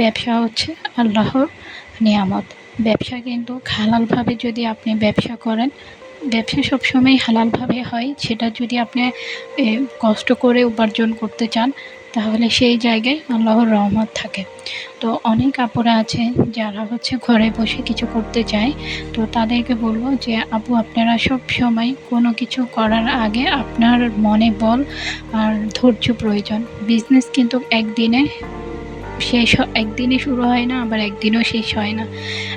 ব্যবসা হচ্ছে আল্লাহর নিয়ামত। ব্যবসা কিন্তু হালালভাবে যদি আপনি ব্যবসা করেন, ব্যবসা সবসময় হালালভাবে হয়। সেটা যদি আপনি কষ্ট করে উপার্জন করতে চান, তাহলে সেই জায়গায় আল্লাহর রহমত থাকে। তো অনেক আপুরা আছে, যারা হচ্ছে ঘরে বসে কিছু করতে চায়। তো তাদেরকে বলব যে, আপু, আপনারা সব সময় কোনো কিছু করার আগে আপনার মনে বল আর ধৈর্য প্রয়োজন। বিজনেস কিন্তু একদিনে শেষ একদিনে শুরু হয় না, আবার একদিনও শেষ হয় না।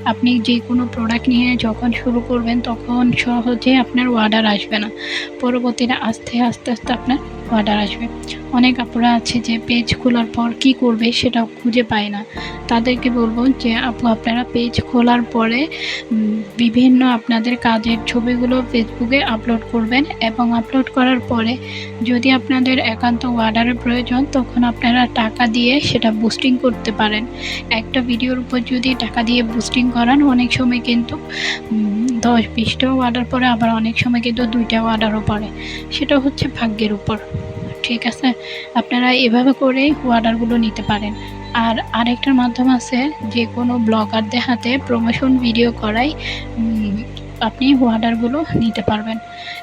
আপনি যে কোনো প্রোডাক্ট নিয়ে যখন শুরু করবেন, তখন সহজে আপনার অর্ডার আসবে না। পরবর্তীতে আস্তে আস্তে আস্তে আপনার অর্ডার আসবে। অনেক আপুরা আছে যে পেজ খোলার পর কি করবে সেটা খুঁজে পায় না। তাদেরকে বলব যে, আপু, আপনারা পেজ খোলার পরে বিভিন্ন আপনাদের কাজের ছবিগুলো ফেসবুকে আপলোড করবেন এবং আপলোড করার পরে যদি আপনাদের একান্ত অর্ডারের প্রয়োজন, তখন আপনারা টাকা দিয়ে সেটা বুস্টিং করতে পারেন। একটা ভিডিওর উপর যদি টাকা দিয়ে বুস্টিং করান, অনেক সময় কিন্তু দশ বিশটাও অর্ডার পরে আবার অনেক সময় কিন্তু দুইটাও অর্ডারও পড়ে। সেটা হচ্ছে ভাগ্যের উপর। ঠিক আছে? আপনারা এভাবে করেই অর্ডারগুলো নিতে পারেন। আর আরেকটার মাধ্যম আছে যে কোনো ব্লগারদের হাতে প্রমোশন ভিডিও করাই আপনি অর্ডারগুলো নিতে পারবেন।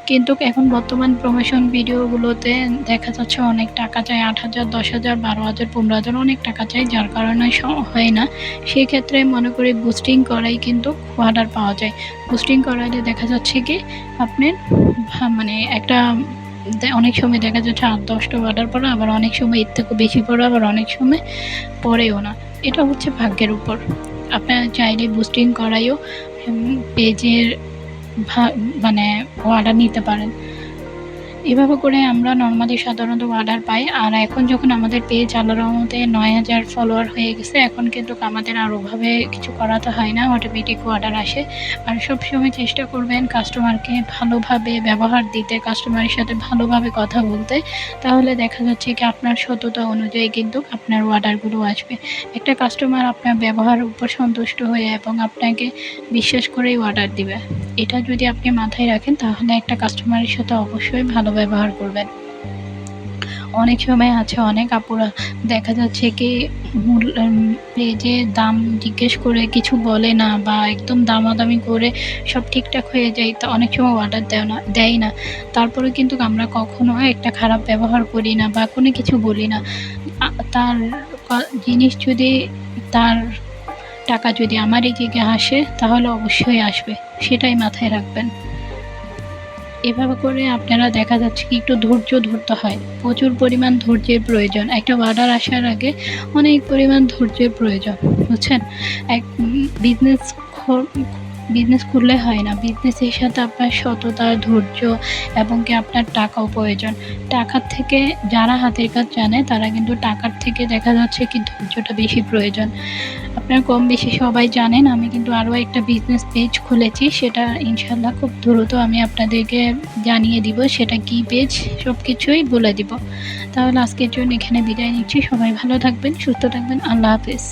কিন্তু এখন বর্তমান প্রমোশন ভিডিওগুলোতে দেখা যাচ্ছে অনেক টাকা চাই, আট হাজার, দশ হাজার, বারো হাজার, পনেরো হাজার অনেক টাকা চাই, যার কারণে হয় না। সেই ক্ষেত্রে মনে করি বুস্টিং করাই কিন্তু অর্ডার পাওয়া যায়। বুস্টিং করালে দেখা যাচ্ছে কি আপনি মানে একটা অনেক সময় দেখা যাচ্ছে আট দশটা অর্ডার পরে আবার অনেক সময় এর থেকে বেশি পড়ে, আবার অনেক সময় পড়েও না। এটা হচ্ছে ভাগ্যের উপর। আপনার চাইলে বুস্টিং করাইও পেজের মানে অর্ডার নিতে পারেন। এভাবে করে আমরা নর্মালি সাধারণত অর্ডার পাই। আর এখন যখন আমাদের পেজ আল্লাহর রহমতে নয় হাজার ফলোয়ার হয়ে গেছে, এখন কিন্তু আমাদের আর ওভাবে কিছু করাতে হয় না। অটোমেটিক অর্ডার আসে। আর সবসময় চেষ্টা করবেন কাস্টমারকে ভালোভাবে ব্যবহার দিতে কাস্টমারের সাথে ভালোভাবে কথা বলতে। তাহলে দেখা যাচ্ছে কি আপনার সততা অনুযায়ী কিন্তু আপনার অর্ডারগুলো আসবে। একটা কাস্টমার আপনার ব্যবহার উপর সন্তুষ্ট হয়ে এবং আপনাকে বিশ্বাস করেই অর্ডার দিবে। এটা যদি আপনি মাথায় রাখেন, তাহলে একটা কাস্টমারের সাথে অবশ্যই ভালো ব্যবহার করবেন। অনেক সময় আছে অনেক আপুরা দেখা যাচ্ছে কি উম, পেজে দাম জিজ্ঞেস করে কিছু বলে না বা একদম দামাদামি করে সব ঠিকঠাক হয়ে যায় তা অনেক সময় অর্ডার দেয় না দেয় না। তারপরে কিন্তু আমরা কখনো একটা খারাপ ব্যবহার করি না বা কোনো কিছু বলি না। তার জিনিস যদি তার টাকা যদি আমার এই জায়গায় আসে তাহলে অবশ্যই আসবে। সেটাই মাথায় রাখবেন। এভাবে করে আপনারা দেখা যাচ্ছে কি একটু ধৈর্য ধরতে হয়। প্রচুর পরিমাণ ধৈর্যের প্রয়োজন। একটা অর্ডার আসার আগে অনেক পরিমাণ ধৈর্যের প্রয়োজন, বুঝছেন? এক বিজনেস বিজনেস করলে হয় না। বিজনেসের সাথে আপনার সততা ধৈর্য এবং কি আপনার টাকাও প্রয়োজন। টাকার থেকে যারা হাতের কাজ জানে, তারা কিন্তু টাকার থেকে দেখা যাচ্ছে কি ধৈর্যটা বেশি প্রয়োজন। আপনার কম বেশি সবাই জানেন, আমি কিন্তু আরও একটা বিজনেস পেজ খুলেছি, সেটা ইনশাল্লাহ খুব দ্রুত আমি আপনাদেরকে জানিয়ে দিব, সেটা কি পেজ সব কিছুই বলে দিব। তাহলে আজকের জন্য এখানে বিদায় নিচ্ছি। সবাই ভালো থাকবেন, সুস্থ থাকবেন, আল্লাহ হাফেজ।